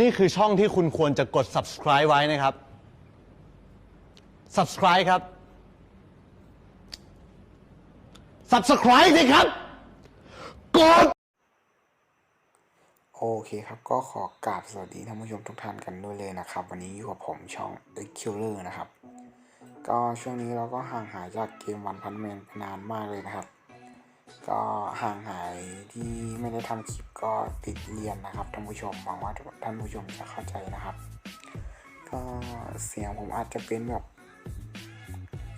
นี่คือช่องที่คุณควรจะกด subscribe ไว้นะครับ subscribe ครับ subscribe สิครับ กด โอเคครับ ก็ขอกราบสวัสดีท่านผู้ชมทุกท่านกันด้วยเลยนะครับ วันนี้อยู่กับผมช่อง The Killer นะครับ ก็ช่วงนี้เราก็ห่างหายจากเกมวันพันแมนนานมากเลยนะครับ ก็ห่างหายที่ไม่ได้ทำคลิปก็ติดเรียนนะครับท่านผู้ชมหวังว่าท่านผู้ชมจะเข้าใจนะครับ ก็เสียงผมอาจจะเป็นแบบ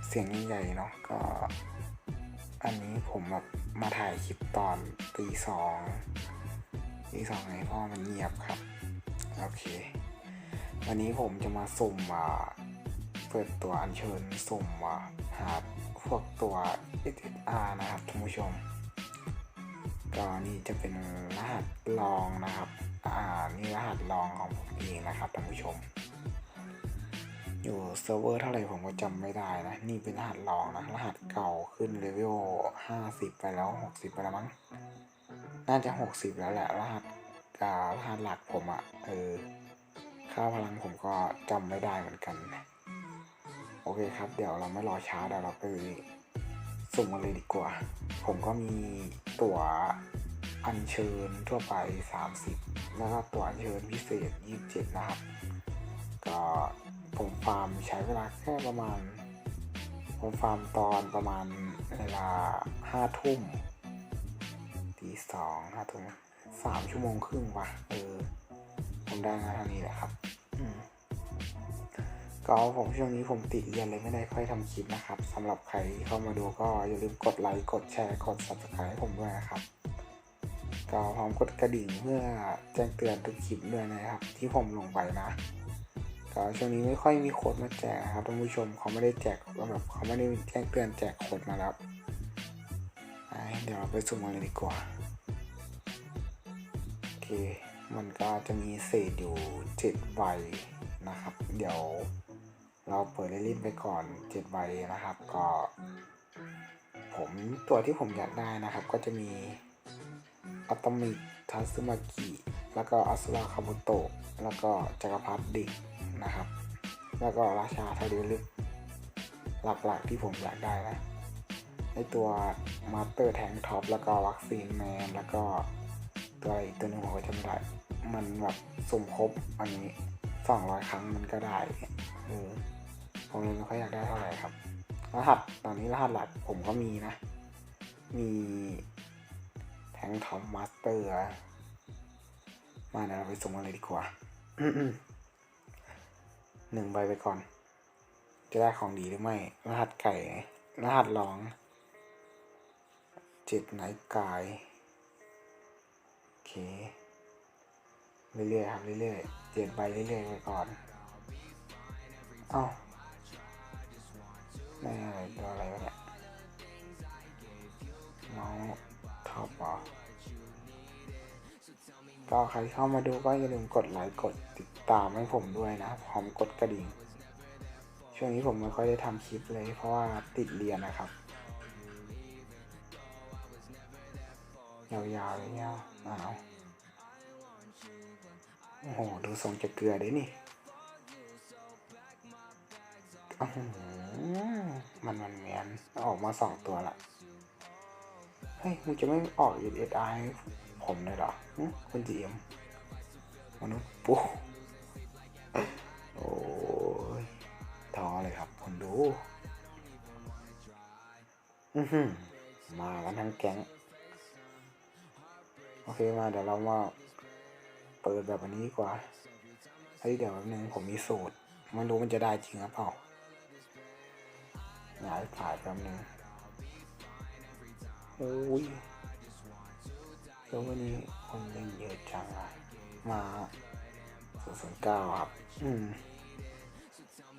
เสียงใหญ่ๆเนาะก็อันนี้ผมแบบมาถ่ายคลิปตอนตีสองตีสองไงเพราะมันเงียบครับ โอเค วันนี้ผมจะมาสุ่มอ่าเปิดตัวอัญเชิญสุ่มอ่าหาพวกตัว SSR นะครับท่านผู้ชม ก็นี่จะเป็นรหัสลองนะครับ อ่า นี่รหัสลองของผมเองนะครับท่านผู้ชม อยู่เซิร์ฟเวอร์เท่าไหร่ผมก็จำไม่ได้นะ นี่เป็นรหัสลองนะ รหัสเก่าขึ้นเลเวลห้าสิบไปแล้วหกสิบไปแล้วมั้ง น่าจะหกสิบแล้วแหละรหัสการหัสหลักผมอะ่ะ เออ ค่าพลังผมก็จำไม่ได้เหมือนกันโอเคครับ เดี๋ยวเราไม่รอช้าเดี๋ยวเราไปสุ่มกันเลยดีกว่า ผมก็มี ตั๋วอัญเชิญทั่วไป 30 แล้วก็ตั๋วอัญเชิญพิเศษ 27 นะครับ ก็ผมฟาร์มใช้เวลาแค่ประมาณ ผมฟาร์มตอนประมาณเวลาห้าทุ่มตีสองห้าทุ่มสามชั่วโมงครึ่งว่ะเออ ผมได้งานเท่านี้แหละครับ ก็ผมช่วงนี้ผมติดเรียนเลยไม่ได้ค่อยทำคลิปนะครับสำหรับใครที่เข้ามาดูก็อย่าลืมกดไลค์กดแชร์กด subscribe ให้ผมด้วยนะครับ ก็พร้อมกดกระดิ่งเพื่อแจ้งเตือนทุกคลิปด้วยนะครับ ที่ผมลงไปนะก็ช่วงนี้ไม่ค่อยมีโค้ดมาแจกนะครับท่านผู้ชมเขาไม่ได้แจกแบบเขาไม่ได้แจ้งเตือนแจกโค้ดมาแล้วเดี๋ยวเราไปสุ่มกันเลยดีกว่าโอเคมันก็จะมีเศษอยู่เจ็ดใบนะครับ เดี๋ยว เราเปิดเล่นๆไปก่อนเจ็ดใบนะครับ ก็ ผมตัวที่ผมอยากได้นะครับ ก็จะมีอัตมิทัซึมากิแล้วก็อัสราคาบุโตะแล้วก็จักรพรรดิดิกนะครับ แล้วก็ราชาทะเลลึก หลักๆที่ผมอยากได้นะไอตัวมาสเตอร์แทงท็อปแล้วก็วัคซีนแมนแล้วก็ตัวอะไรอีกตัวหนึงผมก็จำไม่ได้มันแบบสมครบอันนี้สองร้อยครั้งมันก็ได้เออ ผมเลยไม่ค่อยอยากได้เท่าไหร่ครับ รหัสตอนนี้รหัสหลักผมก็มีนะ มีแทงทอมมาสเตอร์ มาเดี๋ยวเราไปสุ่มกันเลยดีกว่าหนึ่งใบไปก่อน จะได้ของดีหรือไม่ รหัสไก่ รหัสรองเจ็ดไหนกาย โอเค เรื่อยๆครับ เรื่อยๆเจ็ดใบเรื่อยๆไปก่อน เอ้า ตัวอะไรวะเนี่ยน้องท็อปเหรอก็ใครเข้ามาดูก็อย่าลืมกดไลค์กดติดตามให้ผมด้วยนะ พร้อมกดกระดิ่ง ช่วงนี้ผมไม่ค่อยได้ทำคลิปเลย เพราะว่าติดเรียนนะครับยาวๆเลยเนี่ยอ้าวโอ้โห ดูทรงจะเกลือเด้นี่ มันมันแมนออกมาสองตัวละ เฮ้ยมึงจะไม่ออก s s i ผมเลยเหรอคุณจีเอ็มมนุษย์ปุ๊โอ้ยท้อเลยครับคนดู อือหือมากันทั้งแก๊ง โอเคมาเดี๋ยวเรามาเปิดแบบอันนี้ดีกว่าเฮ้ยเดี๋ยวแป๊บนึงผมมีสูตร ไม่รู้มันจะได้จริงหรือเปล่า ย้ายถ่ายแป๊บนึงโอ้ยแล้ววันนี้คนเล่นเยอะจังอะมาศูนย์ศูนย์เก้าครับ อืม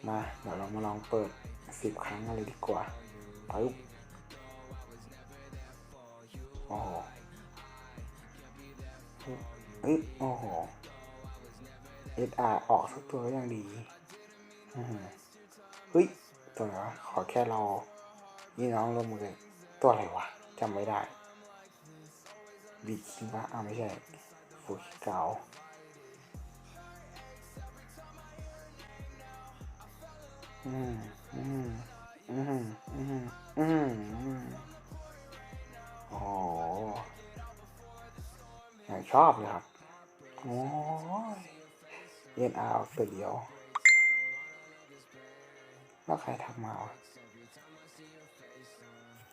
มาเดี๋ยวเรามาลองเปิดสิบครั้งกันเลยดีกว่าปึ๊บโอ้โหเฮ้ยโอ้โห SR ออกสักตัวก็ยังดีอื้อหือเฮ้ย ตัวนะขอแค่เราพี่น้องร่วมมือกันตัวอะไรวะจำไม่ได้บีคิงวะอ้าไม่ใช่ฟูคิเกาอืมอืมอืมอืมอืมอืมโอ้ยชอบเลยครับ โอ้ยเย็นเอาเสียเดียว แล้วใครทักมาวะ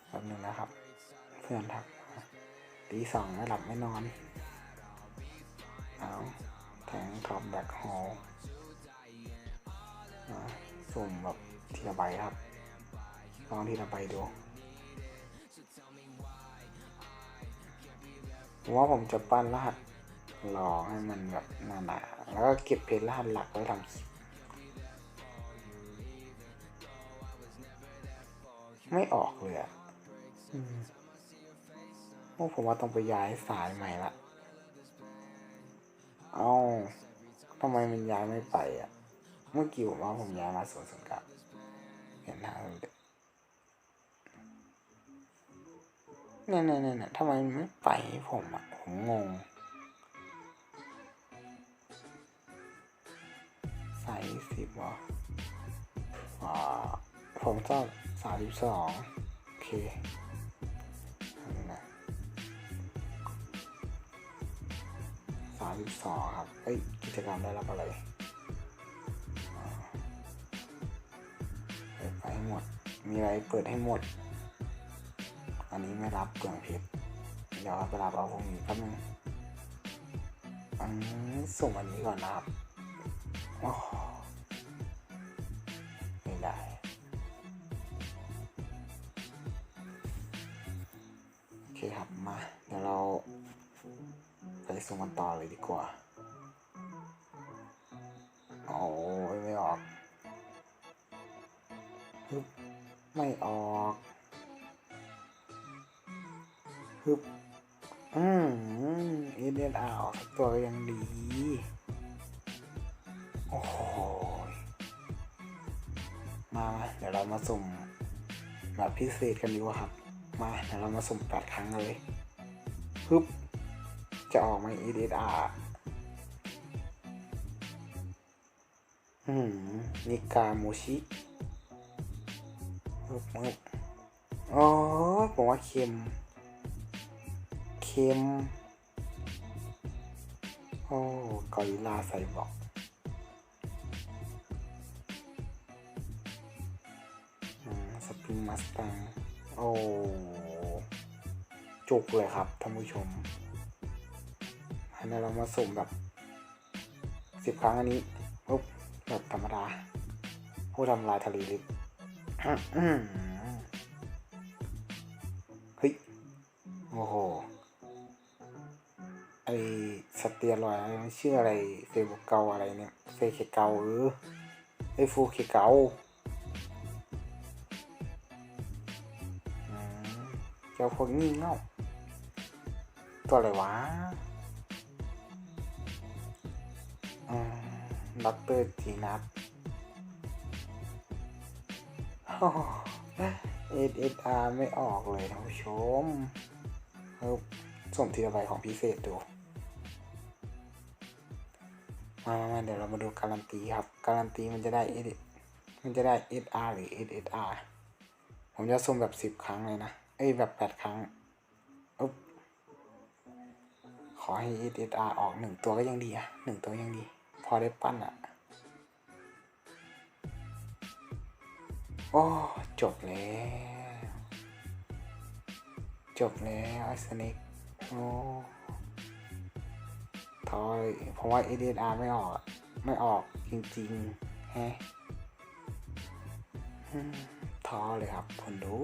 แบบหนึ่งนะครับ เพื่อนทักมาตีสองไม่หลับไม่นอนเอาแทงท็อปแบ็คฮอลสุ่มแบบทีละใบครับ ลองทีละใบดูผมว่าผมจะปั้นรหัสรอให้มันแบบหนาๆแล้วก็เก็บเพจรหัสหลักไว้ทำคลิป ไม่ออกเลยอะอืมโอ้ผมว่าต้องไปย้ายสายใหม่ละ เอาทำไมมันย้ายไม่ไปอะเมื่อกี้ผมว่าผมย้ายมาสวนสนกับเห็นหน้าเลยเนี่ยเนี่ยเนี่ยเนี่ยทำไมไม่ไปผมอะ ผมงงสายสิบวะอ่าผมชอบ สามสิบสองโอเคนนะสามสิบสองครับ เอ้ย กิจกรรมได้รับอะไรเปิดไปให้หมด มีอะไรเปิดให้หมด อันนี้ไม่รับเปลืองเพชรเดี๋ยวไปรับเอาพวกนี้แป๊บนึงอันนี้ส่งอันนี้ก่อนนะครับ คครับ มาเดี๋ยวเราไปส่งกันต่อเลยดีกว่าโอ้ยไม่ออกฮึบไม่ออกฮึบอืมเอเดนอาวสักตัวยังดี โอ้โหมามา เดี๋ยวเรามาสุ่มแบบพิเศษกันดีกว่าครับ มาเดี๋ยวเรามาสุ่มแปดครั้งกันเลยฮึบจะออกไหม EDR อืมนิกาโมชิฮึบฮึบอ๋อผมว่าเค็ม เค็ม โอ้กอริลลาใส่บอกสปริงมาสตัง โอ้จุกเลยครับท่านผู้ชมอันนี้เรามาสุ่มแบบสิบครั้งอันนี้ปุ๊บแบบธรรมดา ผู้ทำลายทะเลลึกเฮ้ย โอ้โห ไอสเตียรอยชื่ออะไร เฟบเกาอะไรเนี่ย เฟเคเกาเออไอฟูเคเกา เจ้าพวกงี่เง่าตัวอะไรวะด็อกเตอร์จีนัทเอสเอสอาร์ไม่ออกเลยท่านผู้ชมเอาส่งทีละใบของพิเศษดูมามาเดี๋ยวเรามาดูการันตีครับ การันตีมันจะได้เอสมันจะได้ SR หรือ SSR ผมจะสุ่มแบบสิบครั้งเลยนะ อ้ยแบบแปดครั้งอุ๊บขอให้ SSR ออกหนึ่งตัวก็ยังดีอะหนึ่งตัวยังดี พอได้ปั้นอะโอ้ จบแล้ว จบแล้วไอสนิกโอ้ทอยเพราะว่า SSR ไม่ออก ไม่ออกจริงๆ แฮะอืมท้อเลยครับคนดู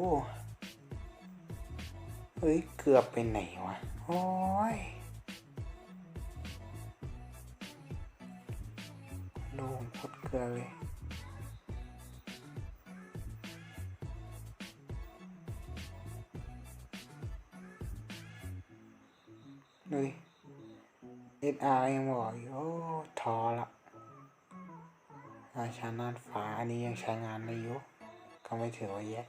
เฮ้ย เกือบไปไหนวะ โอ้ยดูผมพดเกลือเลยดูดิ SR ยังบอกอยู่โอ้ท้อละราชานาดฟ้าอันนี้ยังใช้งานได้อยู่ก็ไม่ถือว่าแย่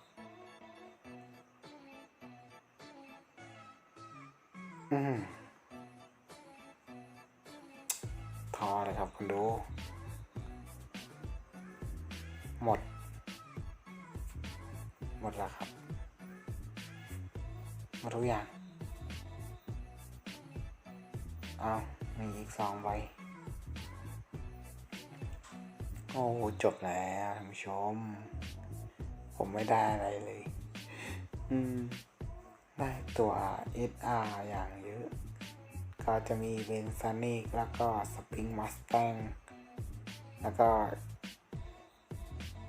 ท้อเลยครับคุณดู หมด หมดแล้วครับ หมดทุกอย่างเอามีอีกสองใบโอ้จบแล้วท่านผู้ชม ผมไม่ได้อะไรเลย อืม ได้ตัว SR อย่างเยอะ ก็จะมีเบนซานิกแล้วก็สปริงมัสแตงแล้วก็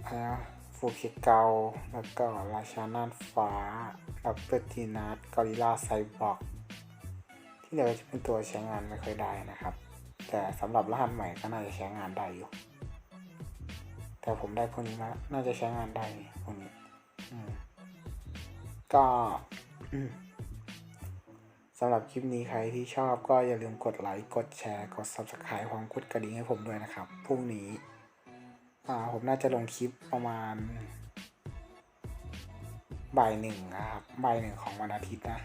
อะไรนะฟูคิเกาแล้วก็ราชาน่านฟ้าดับเบิลทีนัสกอริล่าไซบอร์กที่เหลือจะเป็นตัวใช้งานไม่ค่อยได้นะครับ แต่สำหรับรหัสใหม่ก็น่าจะใช้งานได้อยู่ แต่ผมได้พวกนี้มาน่าจะใช้งานได้พวกนี้ก็ สำหรับคลิปนี้ใครที่ชอบก็อย่าลืมกดไลค์ กดแชร์ กด Subscribe พร้อมกดกระดิ่งให้ผมด้วยนะครับ พรุ่งนี้ผมน่าจะลงคลิปประมาณบ่ายหนึ่งนะครับบ่ายหนึ่งของวันอาทิตย์นะ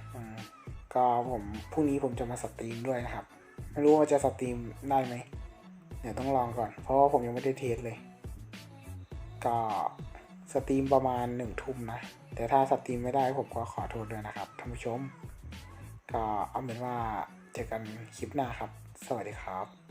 ก็ผมพรุ่งนี้ผมจะมาสตรีมด้วยนะครับ ไม่รู้ว่าจะสตรีมได้ไหมเดี๋ยวต้องลองก่อน เพราะว่าผมยังไม่ได้เทสเลย ก็สตรีมประมาณหนึ่งทุ่มนะ แต่ถ้าสตรีมไม่ได้ผมก็ขอโทษด้วยนะครับท่านผู้ชม ก็เอาเป็นว่าเจอกันคลิปหน้าครับ สวัสดีครับ